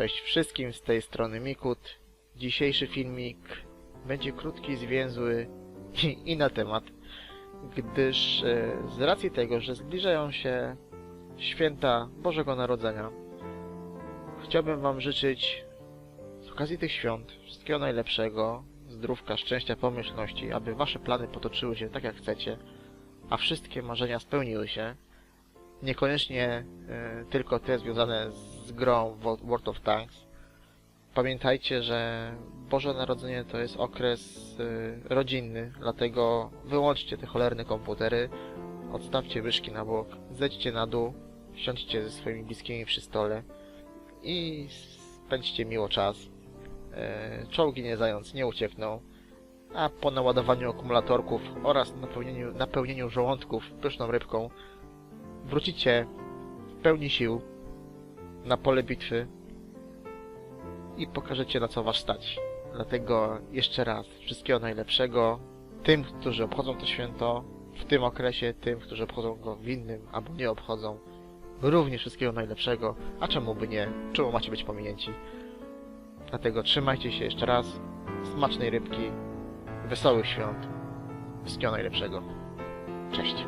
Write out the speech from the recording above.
Cześć wszystkim, z tej strony Mikut. Dzisiejszy filmik będzie krótki, zwięzły i, i na temat, gdyż e, z racji tego, że zbliżają się święta Bożego Narodzenia, chciałbym Wam życzyć z okazji tych świąt wszystkiego najlepszego, zdrówka, szczęścia, pomyślności, aby Wasze plany potoczyły się tak jak chcecie, a wszystkie marzenia spełniły się. Niekoniecznie e, tylko te związane z grą Wo- World of Tanks. Pamiętajcie, że Boże Narodzenie to jest okres e, rodzinny, dlatego wyłączcie te cholerne komputery, odstawcie łyżki na bok, zejdźcie na dół, siądźcie ze swoimi bliskimi przy stole i spędźcie miło czas. E, Czołgi nie zając nie uciekną, a po naładowaniu akumulatorków oraz napełnieniu, napełnieniu żołądków pyszną rybką wrócicie w pełni sił na pole bitwy i pokażecie na co was stać. Dlatego jeszcze raz wszystkiego najlepszego tym, którzy obchodzą to święto w tym okresie, tym, którzy obchodzą go w innym albo nie obchodzą. Również wszystkiego najlepszego, a czemu by nie? Czemu macie być pominięci? Dlatego trzymajcie się jeszcze raz, smacznej rybki, wesołych świąt, wszystkiego najlepszego. Cześć.